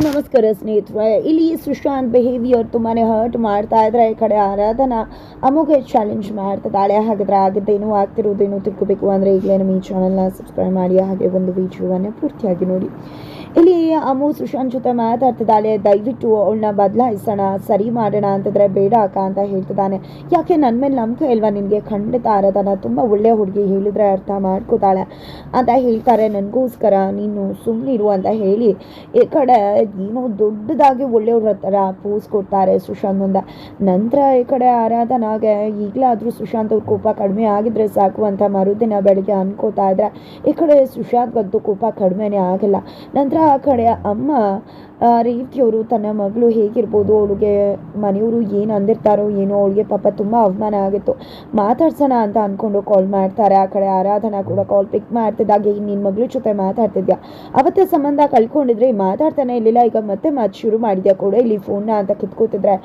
ನಮಸ್ಕಾರ ಸ್ನೇಹಿತರೆ, ಇಲ್ಲಿ ಸುಶಾಂತ್ ಬಿಹೇವಿಯರ್ ತುಂಬಾ ಹರ್ಟ್ ಮಾಡ್ತಾ ಇದ್ರೆ, ಈ ಕಡೆ ಆರಾಧನಾ ಅಮುಗೆ ಚಾಲೆಂಜ್ ಮಾಡ್ತಿದ್ದಾಳೆ. ಹಾಗಾದ್ರೆ ಆಗಿದ್ದೇನು ಆಗ್ತಿರೋದೇನು ತಿಳ್ಕೊಬೇಕು. ಅಂದರೆ ಈಗಲೇ ನಮ್ಮ ಈ ಚಾನಲ್ನ ಸಬ್ಸ್ಕ್ರೈಬ್ ಮಾಡಿ, ಹಾಗೆ ಒಂದು ವಿಡಿಯೋವನ್ನು ಪೂರ್ತಿಯಾಗಿ ನೋಡಿ. ಇಲ್ಲಿ ಅಮ್ಮು ಸುಶಾಂತ್ ಜೊತೆ ಮಾತಾಡ್ತಿದ್ದಾಳೆ. ದಯವಿಟ್ಟು ಅವಳನ್ನ ಬದಲಾಯಿಸೋಣ. ಸರಿ ಮಾಡೋಣ ಅಂತಂದ್ರೆ ಬೇಡ ಅಕ್ಕ ಅಂತ ಹೇಳ್ತಿದ್ದಾನೆ. ಯಾಕೆ ನನ್ನ ಮೇಲೆ ನಂಬಿಕೆ ಇಲ್ವಾ ನಿನಗೆ? ಖಂಡಿತ ಆರದನ ತುಂಬ ಒಳ್ಳೆ ಹುಡುಗಿ ಹೇಳಿದ್ರೆ ಅರ್ಥ ಮಾಡ್ಕೋತಾಳೆ ಅಂತ ಹೇಳ್ತಾರೆ. ನನಗೋಸ್ಕರ ನೀನು ಸುಮ್ಮನಿರು ಅಂತ ಹೇಳಿ ಈ ಕಡೆ ಏನೋ ದೊಡ್ಡದಾಗಿ ಒಳ್ಳೆಯವ್ರ ಥರ ಪೋಸ್ ಕೊಡ್ತಾರೆ ಸುಶಾಂತ್ ನಂತರ ಈ ಕಡೆ ಆರಾಧನಾಗೆ ಈಗಲಾದರೂ ಸುಶಾಂತ್ ಅವ್ರ ಕೋಪ ಕಡಿಮೆ ಆಗಿದ್ರೆ ಸಾಕು ಅಂತ ಮರುದಿನ ಬೆಳಗ್ಗೆ ಅನ್ಕೋತಾ ಇದ್ರೆ ಈ ಕಡೆ ಸುಶಾಂತ್ಗಂತೂ ಕೋಪ ಕಡಿಮೆನೇ ಆಗಿಲ್ಲ. ನಂತರ ಆ ಕಡೆ ಅಮ್ಮ ಆ, ರೇವತಿಯವರು ತನ್ನ ಮಗಳು ಹೇಗಿರ್ಬೋದು ಅವಳಿಗೆ ಮನೆಯವರು ಏನು ಅಂದಿರ್ತಾರೋ ಏನೋ ಅವಳಿಗೆ ಪಾಪ ತುಂಬ ಅವಮಾನ ಆಗಿತ್ತು. ಮಾತಾಡ್ಸೋಣ ಅಂತ ಅಂದ್ಕೊಂಡು ಕಾಲ್ ಮಾಡ್ತಾರೆ. ಆ ಕಡೆ ಆರಾಧನಾ ಕೂಡ ಕಾಲ್ ಪಿಕ್ ಮಾಡ್ತಿದ್ದಾಗ ಈಗ ನಿನ್ನ ಮಗಳ ಜೊತೆ ಮಾತಾಡ್ತಿದ್ಯಾ? ಅವತ್ತೇ ಸಂಬಂಧ ಕಳ್ಕೊಂಡಿದ್ರೆ ಮಾತಾಡ್ತಾನೆ ಇರಲಿಲ್ಲ. ಈಗ ಮತ್ತೆ ಮಾತು ಶುರು ಮಾಡಿದ್ಯಾ ಕೂಡ? ಇಲ್ಲಿ ಫೋನ್ನ ಅಂತ ಕಿತ್ಕೋತಿದ್ರೆ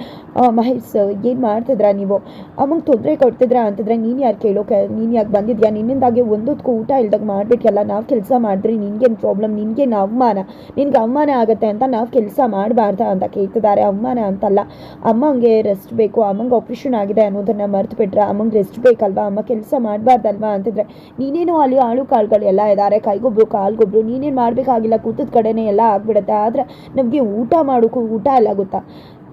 ಮಹೇಶ್ ಏನು ಮಾಡ್ತಿದ್ರ ನೀವು? ಅಮ್ಮಂಗೆ ತೊಂದರೆ ಕೊಡ್ತಿದ್ರ ಅಂತಿದ್ರೆ ನೀನು ಯಾರು ಕೇಳೋಕೆ ನೀನು ಯಾಕೆ ಬಂದಿದ್ಯಾ? ನಿನ್ನಿಂದಾಗೆ ಒಂದೊತ್ತು ಊಟ ಇಲ್ದಾಗ ಮಾಡಬೇಕಲ್ಲ ನಾವು ಕೆಲಸ ಮಾಡಿದ್ರೆ ನಿನ್ಗೇನು ಪ್ರಾಬ್ಲಮ್ ನಿನ್ಗೇನು ಅವಮಾನ? ನಿನ್ಗೆ ಅವಮಾನ ಆಗುತ್ತೆ ಅಂತ ನಾವು ಕೆಲಸ ಮಾಡಬಾರ್ದ ಅಂತ ಕೇಳ್ತಿದ್ದಾರೆ. ಅವಮಾನ ಅಂತಲ್ಲ. ಅಮ್ಮಂಗೆ ರೆಸ್ಟ್ ಬೇಕು. ಅಮ್ಮಂಗೆ ಆಪ್ರೇಷನ್ ಆಗಿದೆ ಅನ್ನೋದನ್ನ ಮರ್ತು ಬಿಟ್ರೆ ಅಮ್ಮಂಗೆ ರೆಸ್ಟ್ ಬೇಕಲ್ವಾ? ಅಮ್ಮ ಕೆಲಸ ಮಾಡಬಾರ್ದಲ್ವಾ ಅಂತಿದ್ರೆ, ನೀನೇನು ಅಲ್ಲಿ ಆಳು ಕಾಳುಗಳು ಎಲ್ಲ ಇದ್ದಾರೆ ಕೈಗೊಬ್ರು, ಕಾಲ್ಗೊಬ್ರು, ನೀನೇನು ಮಾಡಬೇಕಾಗಿಲ್ಲ, ಕೂತದ ಕಡೆನೇ ಎಲ್ಲ ಆಗ್ಬಿಡುತ್ತೆ. ಆದರೆ ನಮಗೆ ಊಟ ಮಾಡೋಕ್ಕೂ ಊಟ ಇಲ್ಲ ಗೊತ್ತಾ?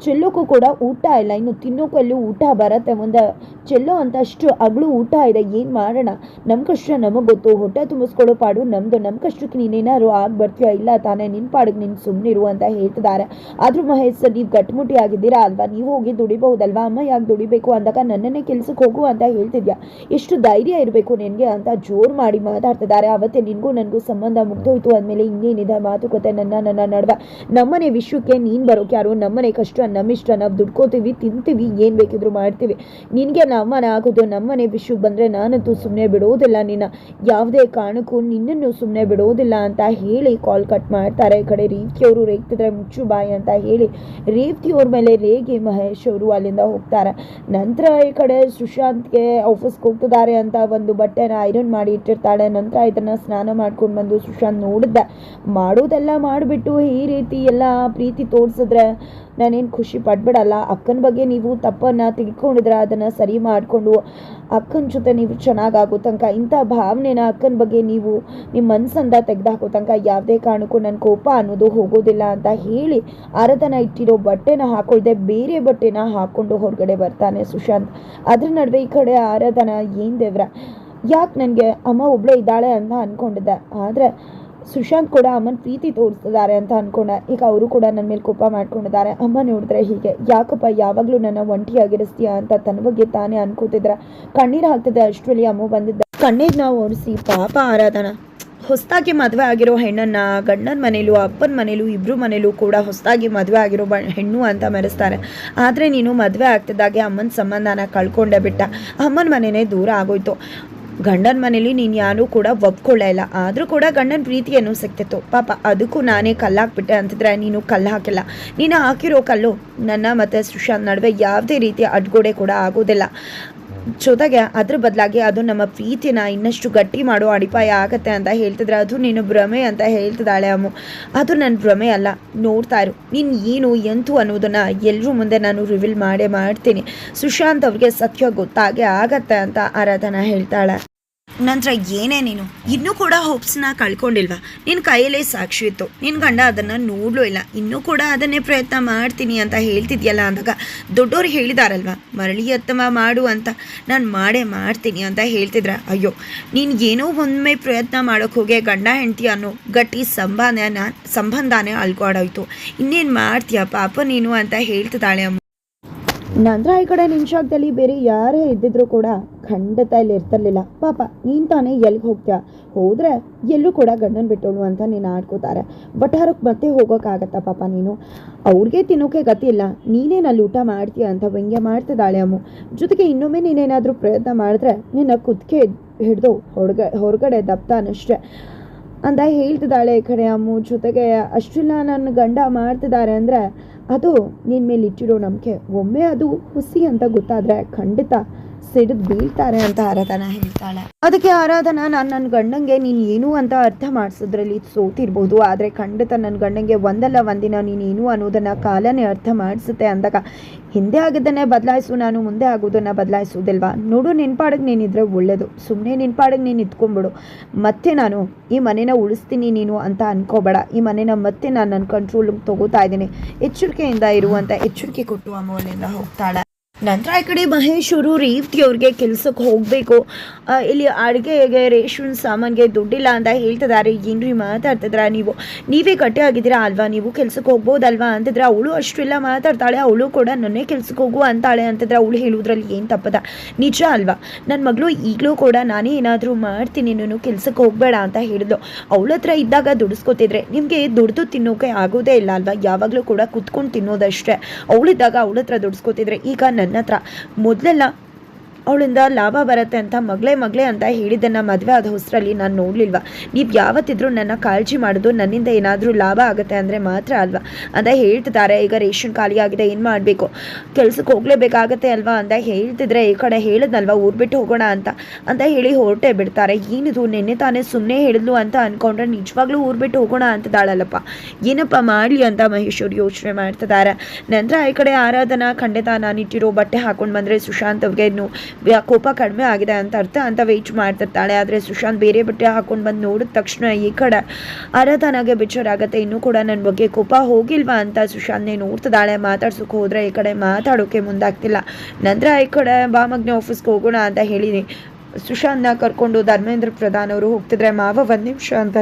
ಚೆಲ್ಲೋಕ್ಕೂ ಕೂಡ ಊಟ ಇಲ್ಲ. ಇನ್ನು ತಿನ್ನೋಕ್ಕೂ ಅಲ್ಲಿ ಊಟ ಬರತ್ತೆ. ಮುಂದೆ ಚೆಲ್ಲೋ ಅಂತ ಅಷ್ಟು ಅಗಳು ಊಟ ಇದೆ. ಏನು ಮಾಡೋಣ? ನಮ್ಮ ಕಷ್ಟ ನಮಗೆ ಗೊತ್ತು. ಹೊಟ್ಟೆ ತುಂಬಿಸ್ಕೊಳ್ಳೋ ಪಾಡು ನಮ್ಮದು ನಮ್ಮ ಕಷ್ಟಕ್ಕೆ ನೀನೇನಾದ್ರು ಆಗಿ ಬರ್ತೀಯೋ ಇಲ್ಲ ತಾನೇ. ನಿನ್ನ ಪಾಡಿಗೆ ನೀನು ಸುಮ್ಮನಿರು ಅಂತ ಹೇಳ್ತಿದ್ದಾರೆ. ಆದರೂ ಮಹೇಶ್ ಸರ್, ನೀವು ಗಟ್ಟಿಮುಟ್ಟಿ ಆಗಿದ್ದೀರಾ ಅಲ್ವಾ? ನೀವು ಹೋಗಿ ದುಡಿಬಹುದಲ್ವಾ? ಅಮ್ಮ ಯಾಕೆ ದುಡಿಬೇಕು ಅಂದಾಗ ನನ್ನನ್ನೇ ಕೆಲ್ಸಕ್ಕೆ ಹೋಗು ಅಂತ ಹೇಳ್ತಿದ್ಯಾ? ಎಷ್ಟು ಧೈರ್ಯ ಇರಬೇಕು ನಿನಗೆ ಅಂತ ಜೋರು ಮಾಡಿ ಮಾತಾಡ್ತಿದ್ದಾರೆ. ಅವತ್ತೇ ನಿನಗೂ ನನಗೂ ಸಂಬಂಧ ಮುಗ್ದೋಯ್ತು ಅಂದಮೇಲೆ ಇನ್ನೇನಿದೆ? ಮಾತುಕತೆ, ನನ್ನ ನನ್ನ ನಡುವೆ. ನಮ್ಮನೆ ವಿಶ್ವಕ್ಕೆ ನೀನು ಬರೋಕೆ ಯಾರು? ನಮ್ಮನೆ ಕಷ್ಟ ನಮ್ಮಿಷ್ಟ ನಾವು ದುಡ್ಕೋತೀವಿ, ತಿಂತೀವಿ, ಏನು ಬೇಕಿದ್ರು ಮಾಡ್ತೀವಿ. ನಿನಗೆ ನಮ್ಮನೆ ಆಗೋದು ನಮ್ಮನೆ ವಿಷಯಕ್ಕೆ ಬಂದರೆ ನಾನಂತೂ ಸುಮ್ಮನೆ ಬಿಡೋದಿಲ್ಲ ನಿನ್ನ. ಯಾವುದೇ ಕಾರಣಕ್ಕೂ ನಿನ್ನನ್ನು ಸುಮ್ಮನೆ ಬಿಡೋದಿಲ್ಲ ಅಂತ ಹೇಳಿ ಕಾಲ್ ಕಟ್ ಮಾಡ್ತಾರೆ. ಈ ಕಡೆ ರೇವತಿಯವರು ರೇಗ್ತಿದ್ರೆ ಮುಚ್ಚು ಬಾಯಿ ಅಂತ ಹೇಳಿ ರೇವತಿಯವ್ರ ಮೇಲೆ ರೇಗಿ ಮಹೇಶ್ ಅವರು ಅಲ್ಲಿಂದ ಹೋಗ್ತಾರೆ. ನಂತರ ಈ ಕಡೆ ಸುಶಾಂತ್ಗೆ ಆಫೀಸ್ಗೆ ಹೋಗ್ತಿದ್ದಾರೆ ಅಂತ ಒಂದು ಬಟ್ಟೆನ ಐರನ್ ಮಾಡಿ ಇಟ್ಟಿರ್ತಾಳೆ. ನಂತರ ಇದನ್ನ ಸ್ನಾನ ಮಾಡ್ಕೊಂಡು ಬಂದು ಸುಶಾಂತ್ ನೋಡಿದ್ದೆ. ಮಾಡೋದೆಲ್ಲ ಮಾಡಿಬಿಟ್ಟು ಈ ರೀತಿ ಎಲ್ಲ ಪ್ರೀತಿ ತೋರಿಸಿದ್ರೆ ನಾನೇನು ಖುಷಿ ಪಡ್ಬಿಡಲ್ಲ. ಅಕ್ಕನ ಬಗ್ಗೆ ನೀವು ತಪ್ಪನ್ನು ತಿಳ್ಕೊಂಡಿದ್ರೆ ಅದನ್ನು ಸರಿ ಮಾಡಿಕೊಂಡು ಅಕ್ಕನ ಜೊತೆ ನೀವು ಚೆನ್ನಾಗಾಗೋ ತನಕ, ಇಂಥ ಭಾವನೆನ ಅಕ್ಕನ ಬಗ್ಗೆ ನೀವು ನಿಮ್ಮ ಮನಸ್ಸಂದ ತೆಗೆದಾಕೋ ತನಕ ಯಾವುದೇ ಕಾರಣಕ್ಕೂ ನನ್ನ ಕೋಪ ಅನ್ನೋದು ಹೋಗೋದಿಲ್ಲ ಅಂತ ಹೇಳಿ ಆರಾಧನ ಇಟ್ಟಿರೋ ಬಟ್ಟೆನ ಹಾಕೊಳ್ದೆ ಬೇರೆ ಬಟ್ಟೆನ ಹಾಕ್ಕೊಂಡು ಹೊರಗಡೆ ಬರ್ತಾನೆ ಸುಶಾಂತ್. ಅದ್ರ ನಡುವೆ ಈ ಕಡೆ ಆರಾಧನ, ಏನು ದೇವ್ರ? ಯಾಕೆ ನನಗೆ ಅಮ್ಮ ಒಬ್ಬಳೇ ಇದ್ದಾಳೆ ಅಂತ ಅಂದ್ಕೊಂಡಿದ್ದೆ ಆದರೆ ಸುಶಾಂತ್ ಕೂಡ ಅಮ್ಮನ ಪ್ರೀತಿ ತೋರಿಸ್ತಿದ್ದಾರೆ ಅಂತ ಅನ್ಕೊಂಡೆ. ಈಗ ಅವರು ಕೂಡ ನನ್ನ ಮೇಲೆ ಕೋಪ ಮಾಡ್ಕೊಂಡಿದ್ದಾರೆ. ಅಮ್ಮ ನೋಡಿದ್ರೆ ಹೀಗೆ, ಯಾಕಪ್ಪ, ಯಾವಾಗಲೂ ನನ್ನ ಒಂಟಿಯಾಗಿರಿಸ್ತೀಯ ಅಂತ ತನ್ನ ಬಗ್ಗೆ ತಾನೇ ಅನ್ಕೋತಿದ್ರ ಕಣ್ಣೀರು ಹಾಕ್ತಿದ್ದೆ ಅಷ್ಟರಲ್ಲಿ ಅಮ್ಮ ಬಂದಿದ್ದ. ಕಣ್ಣೀರನ್ನ ಒರೆಸಿ ಪಾಪ ಆರಾಧನ. ಹೊಸದಾಗಿ ಮದುವೆ ಆಗಿರೋ ಹೆಣ್ಣನ್ನು ಗಂಡನ ಮನೇಲೂ, ಅಪ್ಪನ ಮನೇಲೂ ಇಬ್ಬರು ಮನೇಲೂ ಕೂಡ ಹೊಸದಾಗಿ ಮದುವೆ ಆಗಿರೋ ಹೆಣ್ಣು ಅಂತ ಮೆರೆಸ್ತಾರೆ. ಆದರೆ ನೀನು ಮದುವೆ ಆಗ್ತಿದ್ದಾಗೆ ಅಮ್ಮನ ಸಂಬಂಧನ ಕಳ್ಕೊಂಡೆ ಬಿಟ್ಟ. ಅಮ್ಮನ ಮನೆಯೇ ದೂರ ಆಗೋಯ್ತು. ಗಂಡನ ಮನೇಲಿ ನೀನು ಯಾರೂ ಕೂಡ ಒಪ್ಕೊಳ್ಳೇ ಇಲ್ಲ. ಆದರೂ ಕೂಡ ಗಂಡನ ಪ್ರೀತಿಯನ್ನು ಸಿಕ್ತಿತ್ತು ಪಾಪ ಅದಕ್ಕೂ ನಾನೇ ಕಲ್ಲು ಹಾಕ್ಬಿಟ್ಟೆ ಅಂತಿದ್ರೆ ನೀನು ಕಲ್ಲು ಹಾಕಿಲ್ಲ. ನೀನು ಹಾಕಿರೋ ಕಲ್ಲು ನನ್ನ ಮತ್ತು ಸುಶಾಂತ್ ನಡುವೆ ಯಾವುದೇ ರೀತಿಯ ಅಡ್ಗೋಡೆ ಕೂಡ ಆಗೋದಿಲ್ಲ. ಜೊತೆಗೆ ಅದ್ರ ಬದಲಾಗಿ ಅದು ನಮ್ಮ ಪ್ರೀತಿನ ಇನ್ನಷ್ಟು ಗಟ್ಟಿ ಮಾಡೋ ಅಡಿಪಾಯ ಆಗತ್ತೆ ಅಂತ ಹೇಳ್ತಿದ್ರೆ ಅದು ನೀನು ಭ್ರಮೆ ಅಂತ ಹೇಳ್ತಿದ್ದಾಳೆ ಅಮ್ಮು. ಅದು ನನ್ನ ಭ್ರಮೆ ಅಲ್ಲ. ನೋಡ್ತಾ ಇರು. ನೀನು ಏನು ಎಂತು ಅನ್ನೋದನ್ನು ಎಲ್ಲರೂ ಮುಂದೆ ನಾನು ರಿವೀಲ್ ಮಾಡೇ ಮಾಡ್ತೀನಿ. ಸುಶಾಂತ್ ಅವ್ರಿಗೆ ಸತ್ಯ ಗೊತ್ತಾಗೆ ಆಗತ್ತೆ ಅಂತ ಆರಾಧನಾ ಹೇಳ್ತಾಳೆ. ನಂತರ ಏನೇ ನೀನು? ಇನ್ನೂ ಕೂಡ ಹೋಪ್ಸ್ನ ಕಳ್ಕೊಂಡಿಲ್ವಾ? ನಿನ್ನ ಕೈಯಲ್ಲೇ ಸಾಕ್ಷಿ ಇತ್ತು. ನಿನ್ನ ಗಂಡ ಅದನ್ನು ನೋಡ್ಲೂ ಇಲ್ಲ. ಇನ್ನೂ ಕೂಡ ಅದನ್ನೇ ಪ್ರಯತ್ನ ಮಾಡ್ತೀನಿ ಅಂತ ಹೇಳ್ತಿದ್ಯಲ್ಲ ಅಂದಾಗ ದೊಡ್ಡವ್ರು ಹೇಳಿದಾರಲ್ವಾ? ಮರಳಿ ಅತ್ತಮ ಮಾಡು ಅಂತ. ನಾನು ಮಾಡೇ ಮಾಡ್ತೀನಿ ಅಂತ ಹೇಳ್ತಿದ್ರ. ಅಯ್ಯೋ, ನೀನು ಏನೋ ಒಮ್ಮೆ ಪ್ರಯತ್ನ ಮಾಡೋಕ್ಕೆ ಹೋಗಿ ಗಂಡ ಹೆಂಡತಿ ಅನ್ನೋ ಗಟ್ಟಿ ಸಂಬಂಧನ ಸಂಬಂಧನೇ ಅಲ್ಕೊಡೋಯ್ತು ಇನ್ನೇನು ಮಾಡ್ತೀಯ ಪಾಪ ನೀನು ಅಂತ ಹೇಳ್ತಿದ್ದಾಳೆ ಅಮ್ಮ. ನಂತರ ಈ ಕಡೆ ನಿಮಿಷದಲ್ಲಿ ಬೇರೆ ಯಾರೇ ಇದ್ದಿದ್ರು ಕೂಡ ಖಂಡಿತ ಇಲ್ಲಿ ಇರ್ತಿರ್ಲಿಲ್ಲ. ಪಾಪ, ನೀನು ತಾನೇ ಎಲ್ಲಿಗೆ ಹೋಗ್ತೀಯ? ಹೋದರೆ ಎಲ್ಲೂ ಕೂಡ ಗಂಡನ ಬಿಟ್ಟೋಳು ಅಂತ ನೀನು ಆಡ್ಕೋತಾರೆ. ಬಟಾರಕ್ಕೆ ಮತ್ತೆ ಹೋಗೋಕ್ಕಾಗತ್ತಾ ಪಾಪ ನೀನು? ಅವ್ರಿಗೆ ತಿನ್ನೋಕೆ ಗತಿ ಇಲ್ಲ. ನೀನೇನಲ್ಲಿ ಊಟ ಮಾಡ್ತೀಯ ಅಂತ ವ್ಯಂಗ್ಯ ಮಾಡ್ತಿದ್ದಾಳೆ ಅಮ್ಮ. ಜೊತೆಗೆ ಇನ್ನೊಮ್ಮೆ ನೀನೇನಾದರೂ ಪ್ರಯತ್ನ ಮಾಡಿದ್ರೆ ನಿನ್ನ ಕುದ್ಕೆ ಹಿಡಿದು ಹೊರಗ, ಹೊರಗಡೆ ದಪ್ತಾನಷ್ಟೇ. ಅಂತ ಹೇಳ್ತಿದ್ದಾಳೆ ಈ ಕಡೆ ಅಮ್ಮು. ಜೊತೆಗೆ ಅಷ್ಟೆಲ್ಲ ನನ್ನ ಗಂಡ ಮಾಡ್ತಿದ್ದಾರೆ ಅಂದರೆ ಅದು ನಿನ್ನ ಮೇಲೆ ಇಟ್ಟಿರೋ ನಂಬಿಕೆ. ಒಮ್ಮೆ ಅದು ಹುಸಿ ಅಂತ ಗೊತ್ತಾದರೆ ಖಂಡಿತ ಸಿಡಿದು ಬೀಳ್ತಾರೆ ಅಂತ ಆರಾಧನಾ ಹೇಳ್ತಾಳೆ. ಅದಕ್ಕೆ ಆರಾಧನಾ, ನಾನು ನನ್ನ ಗಂಡಂಗೆ ನೀನು ಏನು ಅಂತ ಅರ್ಥ ಮಾಡಿಸೋದ್ರಲ್ಲಿ ಸೋತಿರ್ಬೋದು, ಆದರೆ ಖಂಡಿತ ನನ್ನ ಗಂಡಂಗೆ ಒಂದಲ್ಲ ಒಂದಿನ ನೀನು ಏನು ಅನ್ನೋದನ್ನು ಕಾಲನೇ ಅರ್ಥ ಮಾಡಿಸುತ್ತೆ ಅಂದಾಗ, ಹಿಂದೆ ಆಗಿದ್ದನ್ನೇ ಬದಲಾಯಿಸು, ನಾನು ಮುಂದೆ ಆಗೋದನ್ನು ಬದಲಾಯಿಸೋದಿಲ್ವಾ? ನೋಡು, ನೆನ್ಪಾಡಿಗೆ ನೀನಿದ್ರೆ ಒಳ್ಳೇದು. ಸುಮ್ಮನೆ ನೆನ್ಪಾಡಿಗೆ ನೀನು ಇಟ್ಕೊಂಬಿಡು ಮತ್ತೆ ನಾನು, ಈ ಮನೇನ ಉಳಿಸ್ತೀನಿ ನೀನು ಅಂತ ಅನ್ಕೋಬೇಡ. ಈ ಮನೇನ ಮತ್ತೆ ನಾನು ನನ್ನ ಕಂಟ್ರೋಲ್ಗೆ ತಗೋತಾ ಇದ್ದೀನಿ. ಎಚ್ಚರಿಕೆಯಿಂದ ಇರುವಂತ ಎಚ್ಚರಿಕೆ ಕೊಟ್ಟು ಅಮ್ಮ ಅಲ್ಲಿಂದ ಹೋಗ್ತಾಳೆ. ನಂತರ ಈ ಕಡೆ ಮಹೇಶ್ ಅವರು ಅವ್ರಿಗೆ ಕೆಲ್ಸಕ್ಕೆ ಹೋಗಬೇಕು. ಇಲ್ಲಿ ಅಡುಗೆಗೆ ರೇಷನ್ ಸಾಮಾನಿಗೆ ದುಡ್ಡಿಲ್ಲ ಅಂತ ಹೇಳ್ತಿದ್ದಾರೆ. ಏನ್ರಿ ಮಾತಾಡ್ತಿದ್ರ ನೀವು? ನೀವೇ ಕಟ್ಟೆ ಆಗಿದ್ದೀರಾ ಅಲ್ವಾ? ನೀವು ಕೆಲ್ಸಕ್ಕೆ ಹೋಗ್ಬೋದಲ್ವಾ ಅಂತಿದ್ರ? ಅವಳು ಅಷ್ಟೆಲ್ಲ ಮಾತಾಡ್ತಾಳೆ, ಅವಳು ಕೂಡ ನನ್ನೇ ಕೆಲ್ಸಕ್ಕೆ ಹೋಗು ಅಂತಾಳೆ ಅಂತಿದ್ರೆ. ಅವಳು ಹೇಳುವುದ್ರಲ್ಲಿ ಏನು ತಪ್ಪದ? ನಿಜ ಅಲ್ವಾ? ನನ್ನ ಮಗಳು ಈಗಲೂ ಕೂಡ ನಾನೇ ಏನಾದರೂ ಮಾಡ್ತೀನಿ, ನಾನು ಕೆಲ್ಸಕ್ಕೆ ಹೋಗಬೇಡ ಅಂತ ಹೇಳಿದ್ಲು. ಅವಳ ಹತ್ರ ಇದ್ದಾಗ ದುಡಿಸ್ಕೊತಿದ್ರೆ ನಿಮಗೆ ದುಡ್ದು ತಿನ್ನೋಕೆ ಆಗೋದೇ ಇಲ್ಲ ಅಲ್ವಾ? ಯಾವಾಗಲೂ ಕೂಡ ಕುತ್ಕೊಂಡು ತಿನ್ನೋದಷ್ಟೇ. ಅವಳಿದ್ದಾಗ ಅವಳ ಹತ್ರ ದುಡಿಸ್ಕೊತಿದ್ರೆ ಈಗ ನನ್ನ ಹತ್ರ ಮೊದಲೆಲ್ಲ ಅವಳಿಂದ ಲಾಭ ಬರುತ್ತೆ ಅಂತ ಮಗಳೇ ಮಗಳೇ ಅಂತ ಹೇಳಿದ್ದನ್ನು ಮದುವೆ ಆದ ಹೊಸರಲ್ಲಿ ನಾನು ನೋಡಲಿಲ್ವಾ? ನೀವು ಯಾವತ್ತಿದ್ರೂ ನನ್ನ ಕಾಳಜಿ ಮಾಡೋದು, ನನ್ನಿಂದ ಏನಾದರೂ ಲಾಭ ಆಗುತ್ತೆ ಅಂದರೆ ಮಾತ್ರ ಅಲ್ವಾ? ಅಂತ ಹೇಳ್ತಿದ್ದಾರೆ. ಈಗ ರೇಷನ್ ಖಾಲಿ ಆಗಿದೆ, ಏನು ಮಾಡಬೇಕು? ಕೆಲಸಕ್ಕೆ ಹೋಗಲೇಬೇಕಾಗತ್ತೆ ಅಲ್ವಾ ಅಂತ ಹೇಳ್ತಿದ್ರೆ ಈ ಕಡೆ ಹೇಳಿದ್ನಲ್ವ, ಊರು ಬಿಟ್ಟು ಹೋಗೋಣ ಅಂತ? ಅಂತ ಹೇಳಿ ಹೊರಟೆ ಬಿಡ್ತಾರೆ. ಏನಿದು, ನಿನ್ನೆ ತಾನೇ ಸುಮ್ಮನೆ ಹೇಳಿದ್ಲು ಅಂತ ಅಂದ್ಕೊಂಡ್ರೆ ನಿಜವಾಗ್ಲೂ ಊರು ಬಿಟ್ಟು ಹೋಗೋಣ ಅಂತಿದ್ದಾಳಲ್ಲಪ್ಪ. ಏನಪ್ಪ ಮಾಡಲಿ ಅಂತ ಮಹೇಶ್ವರ್ ಯೋಚನೆ ಮಾಡ್ತಿದ್ದಾರೆ. ನಂತರ ಈ ಕಡೆ ಆರಾಧನಾ ಖಂಡಿತ ನಾನು ಇಟ್ಟಿರೋ ಬಟ್ಟೆ ಹಾಕೊಂಡು ಬಂದರೆ ಸುಶಾಂತ್ ಅವ್ರಿಗೆ ಕೋಪ ಕಡಿಮೆ ಆಗಿದೆ ಅಂತ ಅರ್ಥ. ಅಂತ ವೆಯ್ಟ್ ಮಾಡ್ತಿರ್ತಾಳೆ. ಆದರೆ ಸುಶಾಂತ್ ಬೇರೆ ಬಟ್ಟೆ ಹಾಕೊಂಡು ಬಂದು ನೋಡಿದ ತಕ್ಷಣ ಈ ಕಡೆ ಆರಾಧನಾಗೆ ಬೇಜಾರಾಗತ್ತೆ ಇನ್ನೂ ಕೂಡ ನನ್ನ ಬಗ್ಗೆ ಕೋಪ ಹೋಗಿಲ್ವಾ ಅಂತ ಸುಶಾಂತ್ನೇ ನೋಡ್ತಿದ್ದಾಳೆ. ಮಾತಾಡ್ಸೋಕೆ ಹೋದರೆ ಈ ಕಡೆ ಮಾತಾಡೋಕೆ ಮುಂದಾಗ್ತಿಲ್ಲ. ನಂತರ ಈ ಕಡೆ ಬಾಮಗ್ನೆ ಆಫೀಸ್ಗೆ ಹೋಗೋಣ ಅಂತ ಹೇಳಿದೆ. ಸುಶಾಂತ್ನ ಕರ್ಕೊಂಡು ಧರ್ಮೇಂದ್ರ ಪ್ರಧಾನ್ ಅವರು ಹೋಗ್ತಿದ್ರೆ ಮಾವ ಒಂದು ನಿಮಿಷ ಅಂತ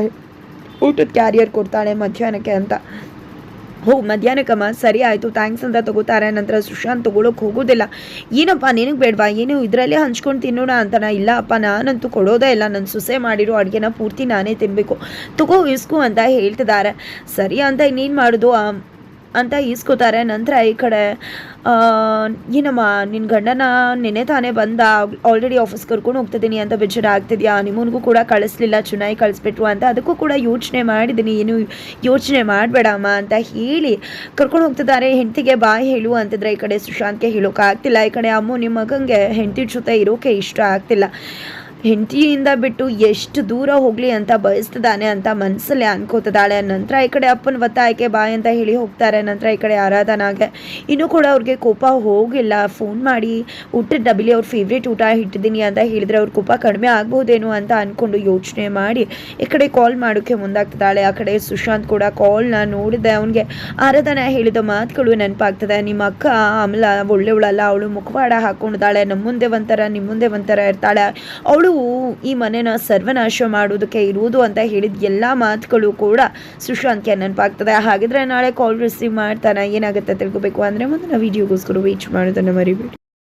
ಊಟದ ಕ್ಯಾರಿಯರ್ ಕೊಡ್ತಾಳೆ ಮಧ್ಯಾಹ್ನಕ್ಕೆ ಅಂತ. ಹೋ ಮಧ್ಯಾಹ್ನಕ್ಕಮ್ಮ ಸರಿ ಆಯಿತು ಥ್ಯಾಂಕ್ಸ್ ಅಂತ ತಗೋತಾರೆ. ನಂತರ ಸುಶಾಂತ್ ತೊಗೊಳಕ್ಕೆ ಹೋಗೋದಿಲ್ಲ. ಏನಪ್ಪ, ನಿನಗೆ ಬೇಡವಾ? ಏನು ಇದರಲ್ಲೇ ಹಂಚ್ಕೊಂಡು ತಿನ್ನೋಣ ಅಂತನ? ಇಲ್ಲ ಅಪ್ಪ, ನಾನಂತೂ ಕೊಡೋದೇ ಇಲ್ಲ. ನನ್ನ ಸೊಸೆ ಮಾಡಿರೋ ಅಡುಗೆನ ಪೂರ್ತಿ ನಾನೇ ತಿನ್ನಬೇಕು ತಗೋ, ಇಸ್ಕು ಅಂತ ಹೇಳ್ತಿದ್ದಾರೆ ಸರಿ ಅಂತ ಇನ್ನೇನು ಮಾಡೋದು? ಅಂತ ಈಸ್ಕೋತಾರೆ. ನಂತರ ಈ ಕಡೆ ಏನಮ್ಮ ನಿನ್ನ ಗಂಡನ ನೆನೆ ತಾನೇ ಬಂದ ಆಲ್ರೆಡಿ ಆಫೀಸ್ ಕರ್ಕೊಂಡು ಹೋಗ್ತಿದ್ದೀನಿ ಅಂತ ಬೇಜಾರು ಆಗ್ತಿದ್ಯಾ? ನಿಮ್ಮನಿಗೂ ಕೂಡ ಕಳಿಸ್ಲಿಲ್ಲ, ಚುನಾಯಿ ಕಳಿಸ್ಬಿಟ್ರು ಅಂತ. ಅದಕ್ಕೂ ಕೂಡ ಯೋಚನೆ ಮಾಡಿದ್ದೀನಿ. ಏನು ಯೋಚನೆ ಮಾಡಬೇಡಮ್ಮ ಅಂತ ಹೇಳಿ ಕರ್ಕೊಂಡು ಹೋಗ್ತಿದ್ದಾರೆ. ಹೆಂಡತಿಗೆ ಬಾಯ್ ಹೇಳು ಅಂತಿದ್ರೆ ಈ ಕಡೆ ಸುಶಾಂತ್ಗೆ ಆಗ್ತಿಲ್ಲ ಈ ಕಡೆ ಅಮ್ಮ ನಿಮ್ಮ ಮಗಂಗೆ ಹೆಂಡತಿ ಜೊತೆ ಇರೋಕೆ ಇಷ್ಟ ಆಗ್ತಿಲ್ಲ. ಹೆಂಡತಿಯಿಂದ ಬಿಟ್ಟು ಎಷ್ಟು ದೂರ ಹೋಗಲಿ ಅಂತ ಬಯಸ್ತಿದ್ದಾನೆ ಅಂತ ಮನಸ್ಸಲ್ಲೇ ಅನ್ಕೋತಿದ್ದಾಳೆ. ನಂತರ ಈ ಕಡೆ ಅಪ್ಪನ ಒತ್ತಾಯಕ್ಕೆ ಬಾಯ್ ಅಂತ ಹೇಳಿ ಹೋಗ್ತಾರೆ. ನಂತರ ಈ ಕಡೆ ಆರಾಧನಾಗೆ ಇನ್ನೂ ಕೂಡ ಅವ್ರಿಗೆ ಕೋಪ ಹೋಗಿಲ್ಲ. ಫೋನ್ ಮಾಡಿ ಊಟದ ಡಬ್ಲಿ, ಅವ್ರ ಫೇವ್ರೇಟ್ ಊಟ ಇಟ್ಟಿದ್ದೀನಿ ಅಂತ ಹೇಳಿದ್ರೆ ಅವ್ರ ಕೋಪ ಕಡಿಮೆ ಆಗ್ಬೋದೇನು ಅಂತ ಅಂದ್ಕೊಂಡು ಯೋಚನೆ ಮಾಡಿ ಈ ಕಡೆ ಕಾಲ್ ಮಾಡೋಕ್ಕೆ ಮುಂದಾಗ್ತಿದ್ದಾಳೆ. ಆ ಕಡೆ ಸುಶಾಂತ್ ಕೂಡ ಕಾಲ್ನ ನೋಡಿದೆ. ಅವನಿಗೆ ಆರಾಧನಾ ಹೇಳಿದ ಮಾತುಗಳು ನೆನಪಾಗ್ತದೆ. ನಿಮ್ಮ ಅಕ್ಕ, ಅಮಲ ಒಳ್ಳೆವಳಲ್ಲ. ಅವಳು ಮುಖವಾಡ ಹಾಕೊಂಡಿದ್ದಾಳೆ. ನಮ್ಮ ಮುಂದೆ ಒಂಥರ ನಿಮ್ಮ ಮುಂದೆ ಒಂಥರ ಇರ್ತಾಳೆ. ಅವಳು ಈ ಮನೆನ ಸರ್ವನಾಶ ಮಾಡೋದಕ್ಕೆ ಇರುವುದು ಅಂತ ಹೇಳಿದ ಎಲ್ಲ ಮಾತುಗಳು ಕೂಡ ಸುಶಾಂತ್ಗೆ ನೆನಪಾಗ್ತದೆ. ಹಾಗಿದ್ರೆ ನಾಳೆ ಕಾಲ್ ರಿಸೀವ್ ಮಾಡ್ತಾನೆ. ಏನಾಗುತ್ತೆ ತಿಳ್ಕೊಬೇಕು. ಅಂದರೆ ಮುಂದಿನ ವೀಡಿಯೋಗೋಸ್ಕರ ವೀಚ್ ಮಾಡೋದನ್ನು ಮರಿಬೇಡಿ.